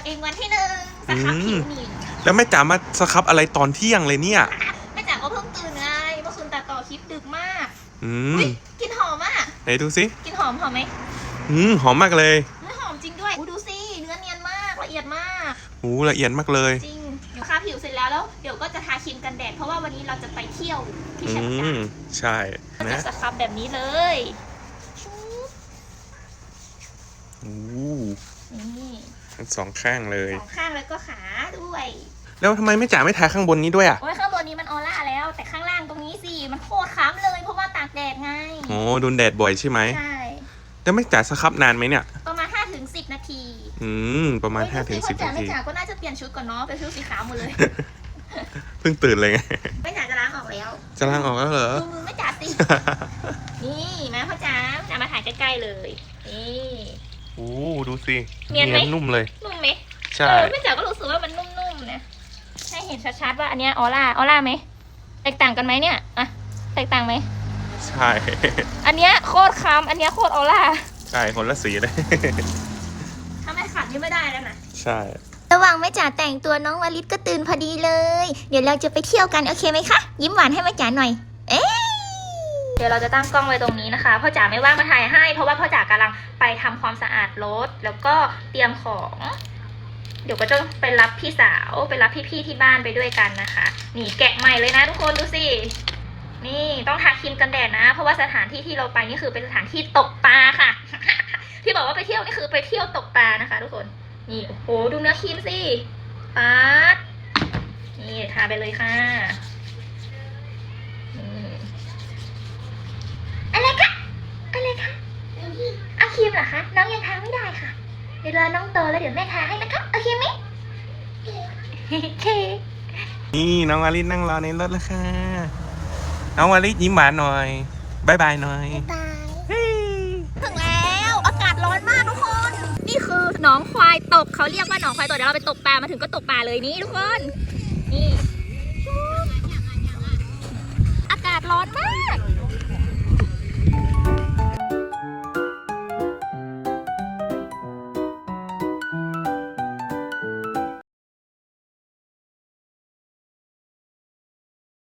ตัวเองวันที่หนึ่งสครับผิวหนีบแล้วแม่จ๋ามาสครับอะไรตอนเที่ยงเลยเนี่ย แม่จ๋าก็เพิ่งตื่นไงเมื่อคืนตัดต่อคลิปดึกมากอืมอุ๊ยกลินหอมอะไหนดูสิกลินหอมหอมไหมอืมหอมมากเลยเนื้อหอมจริงด้วยอุ๊ยดูสิเนื้อเนียนมากละเอียดมากหูละเอียดมากเลย จริงเดี๋ยวทาผิวเสร็จแล้วแล้วเดี๋ยวก็จะทาครีมกันแดดเพราะว่าวันนี้เราจะไปเที่ยวที่อืเชียงรายมใช่ก็จะนะสครับแบบนี้เลย โอ้นี่ ทั้งสองข้างเลย สองข้างแล้วก็ขาด้วย แล้วทำไมแม่จ๋าไม่ทาข้างบนนี้ด้วยอะโอ้ยข้างบนนี้มันออร่าแล้ว แต่ข้างล่างตรงนี้สิมันโคตรค้ำเลยเพราะว่าตากแดดไง โอ้โดนแดดบ่อยใช่ไหมใช่ แล้วแม่จ๋าสครับนานไหมเนี่ย ประมาณ5ถึง10 นาทีอืม ประมาณเฮ้ย5ถึงพ่อ10จ๋านาแม่ทีจ๋าก็น่าจะเปลี่ยนชุดก่อนเนาะเป็นชุดสีขาวหมดเลย เพิ่งตื่นเลยไงแม่จ๋าจะล้างออกแล้ว จะล้างออกแล้วเหรอ ดูมือแม่จ๋าสิ นี่มาพ่อจ๋าจ๋ามาถ่ายใกล้ๆเลยนี่โอ้ ดูสิเนียนไหม นุ่มเลย นุ่มไหมใช่ เออแม่จ๋าก็รู้สึกว่ามันนุ่มๆนะให้เห็นชัดๆว่าอันเนี้ยออร่าออร่าไหมแตกต่างกันไหมเนี่ยอะแตกต่างไหมใช่ อันเนี้ยโคตรค้ำอันเนี้ยโคตรออร่าใช่คนละสีเลย ถ้าไม่ขัดนี่ไม่ได้แล้วนะใช่ ระหว่างแม่จ๋าแต่งตัวน้องวลิตก็ตื่นพอดีเลย เดี๋ยวเราจะไปเที่ยวกันโอเคไหมคะ ยิ้มหวานให้แม่จ๋าหน่อยเอ๊เดี๋ยวเราจะตั้งกล้องไว้ตรงนี้นะคะพ่อจ๋าไม่ว่างมาถ่ายให้ เพราะว่าพ่อจ๋ากำลังไปทำความสะอาดรถแล้วก็เตรียมของ เดี๋ยวก็จะไปรับพี่สาวไปรับพี่ๆที่บ้านไปด้วยกันนะคะนี่แกะใหม่เลยนะทุกคนดูสินี่ต้องทาครีมกันแดดนะ เพราะว่าสถานที่ที่เราไปนี่คือเป็นสถานที่ตกปลาค่ะ ที่บอกว่าไปเที่ยวนี่คือไปเที่ยวตกปลานะคะ ทุกคนนี่โอ้โหดูเนื้อครีมสิป๊าดนี่ทาไปเลยค่ะ รีมเหรอคะ น้องยังทาไม่ได้ค่ะ เดี๋ยวรอน้องโตแล้วเดี๋ยวแม่ทาให้นะคะ โอเคไหมโอเค นี่น้องวาลิศนั่งรอในรถแล้วค่ะ น้องวาลิศยิ้มหวานหน่อยบายบายหน่อยบายเฮ้ยถึงแล้วอากาศร้อนมากทุกคน นี่คือหนองควายตกเขาเรียกว่าหนองควายตกเดี๋ยวเราไปตกปลามาถึงก็ตกปลาเลยนี่ทุกคน นี่ อากาศร้อนมาก